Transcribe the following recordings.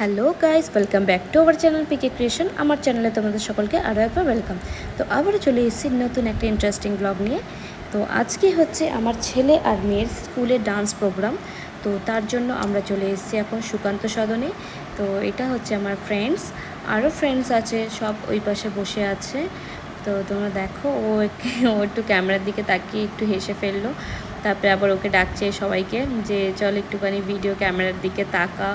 Hello guys welcome back to our channel PK creation আমার চ্যানেলে তোমাদের সকলকে আরও একবার ওয়েলকাম তো আবারও চলে এসেছি নতুন একটা ইন্টারেস্টিং ব্লগ নিয়ে। তো আজকে হচ্ছে আমার ছেলে আর মেয়ের স্কুলে ডান্স প্রোগ্রাম তো তার জন্য আমরা চলে এসেছি এখন সুকান্ত সদনে। তো এটা হচ্ছে আমার ফ্রেন্ডস আরও ফ্রেন্ডস আছে, সব ওই পাশে বসে আছে। তো তোমরা দেখো, ও ও একটু ক্যামেরার দিকে তাকিয়ে একটু হেসে ফেলল। তারপরে আবার ওকে ডাকছে সবাইকে যে, চল একটুখানি ভিডিও ক্যামেরার দিকে তাকা।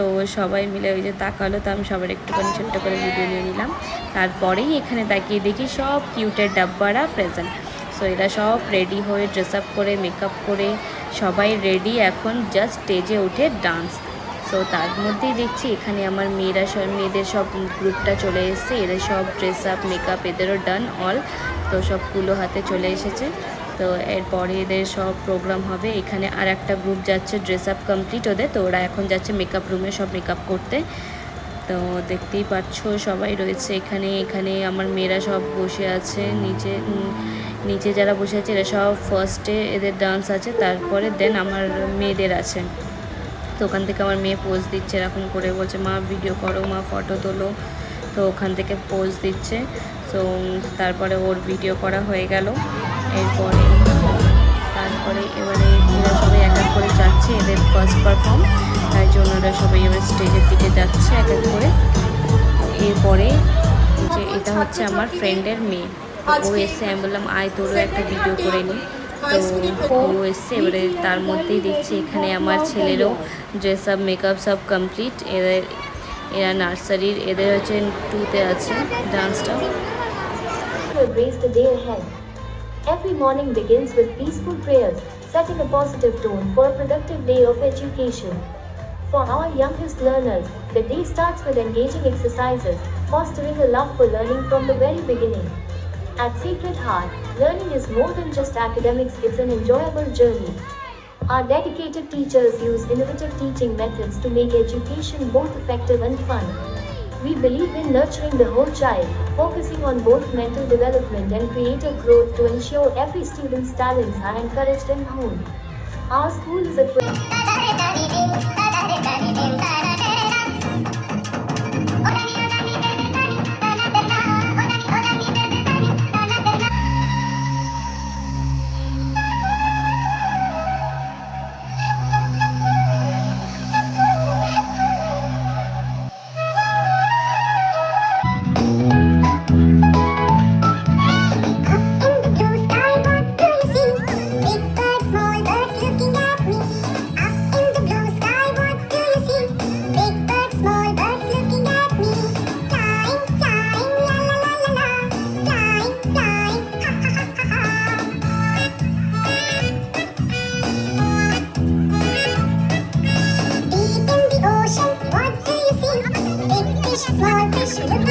তো সবাই মিলে ওই যে তাকালো, তো আমি সবার একটুখানি ছোট্ট করে ভিডিও নিয়ে নিলাম। তারপরেই এখানে তাকিয়ে দেখি সব কিউটের ডাব্বারা প্রেজেন্ট সো এরা সব রেডি হয়ে ড্রেস আপ করে মেকআপ করে, সবাই রেডি এখন জাস্ট স্টেজে উঠে ডান্স সো তার মধ্যেই দেখছি এখানে আমার মেয়েরা সব মেয়েদের সব গ্রুপটা চলে এসেছে, এরা সব ড্রেস আপ মেকআপ এদেরও ডান অল তো সব কুলো হাতে চলে এসেছে। তো এরপরে এদের সব প্রোগ্রাম হবে। এখানে আর একটা গ্রুপ যাচ্ছে ড্রেস আপ কমপ্লিট ওদের। তো ওরা এখন যাচ্ছে মেকআপ রুমে সব মেকআপ করতে। তো দেখতেই পাচ্ছ সবাই রয়েছে এখানে। এখানে আমার মেয়েরা সব বসে আছে। নিচে নিচে যারা বসে আছে এরা সব ফার্স্টে এদের ডান্স আছে। তারপরে দেন আমার মেয়েদের আছে। তো ওখান থেকে আমার মেয়ে পোজ দিচ্ছে এরকম করে। বলছে, মা ভিডিও করো, মা ফটো তোলো। তো ওখান থেকে পোজ দিচ্ছে। তো তারপরে ওর ভিডিও করা হয়ে গেল। এরপরে, তারপরে এবারে এরা সবাই এক এক করে যাচ্ছে, এদের ফার্স্ট পারফর্ম তাই জন্য ওরা সবাই এবার স্টেজের দিকে যাচ্ছে এক এক করে। এরপরে যে এটা হচ্ছে আমার ফ্রেন্ডের মেয়ে ও এসে আমি বললাম, আয়, তোরও একটা ভিডিও করে নিই তো ও এসছে এবারে তার মধ্যেই দেখছি, এখানে আমার ছেলেরও ড্রেস আপ মেকআপ সব কমপ্লিট এদের এরা নার্সারির, এদের হচ্ছে টুতে আছে ডান্সটা Every morning begins with peaceful prayers, setting a positive tone for a productive day of education. For our youngest learners, the day starts with engaging exercises, fostering a love for learning from the very beginning. At Sacred Heart, learning is more than just academics, it's an enjoyable journey. Our dedicated teachers use innovative teaching methods to make education both effective and fun. We believe in nurturing the whole child, focusing on both mental development and creative growth to ensure every student's talents are encouraged and honed. Our school is equipped. Thank you.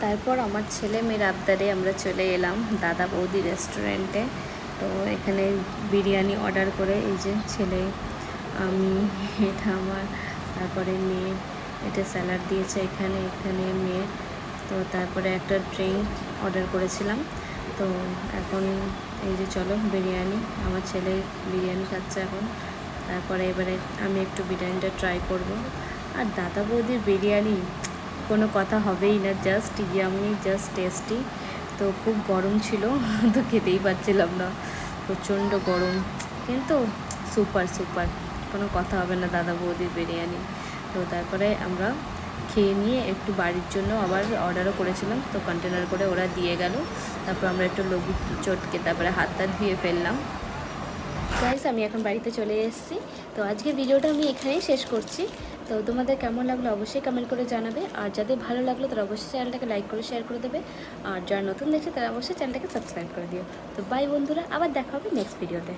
তারপর আমার ছেলে মেয়ের আবদারে আমরা চলে এলাম দাদা বৌদি রেস্টুরেন্টে। তো এখানে বিরিয়ানি অর্ডার করে এই যে ছেলে, আমি, এটা আমার, তারপরে মেয়ে, এটা স্যালাড দিয়েছে এখানে এখানে মেয়ে। তো তারপরে একটা ড্রিঙ্ক অর্ডার করেছিলাম। তো এখন এই যে চলো বিরিয়ানি, আমার ছেলে বিরিয়ানি খাচ্ছে এখন। তারপরে এবারে আমি একটু বিরিয়ানিটা ট্রাই করব। আর দাদা বৌদির বিরিয়ানি, কোনো কথা হবেই না জাস্ট ইয়ামি জাস্ট টেস্টি তো খুব গরম ছিল, তো খেতেই পারছিলাম না। প্রচণ্ড গরম, কিন্তু সুপার সুপার কোনো কথা হবে না দাদা বৌদির বিরিয়ানি। তো তারপরে আমরা খেয়ে নিয়ে একটু বাড়ির জন্য আবার অর্ডারও করেছিলাম, তো কন্টেনার করে ওরা দিয়ে গেল। তারপর আমরা একটু লঘু চটকে তারপরে হাত হাতটা ধুয়ে ফেললাম। আমি এখন বাড়িতে চলে এসেছি। তো আজকের ভিডিওটা আমি এখানেই শেষ করছি। তো তোমাদের কেমন লাগল অবশ্যই কমেন্ট করে জানাবে। আর যাদের ভালো লাগল তারা অবশ্যই চ্যানেলটাকে লাইক করে শেয়ার করে দেবে। আর যারা নতুন দেখছে তারা অবশ্যই চ্যানেলটাকে সাবস্ক্রাইব করে দিও। তো বাই বন্ধুরা, আবার দেখা হবে নেক্সট ভিডিওতে